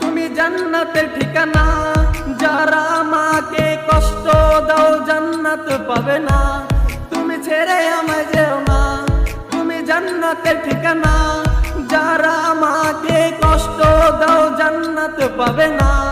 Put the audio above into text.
তুমি ঠিকানা, যারা মাকে কষ্ট তুমি ছেড়ে আমায় যেও না। তুমি ঠিকানা, যারা মাকে কষ্ট দাও জান্নাত পাবে না।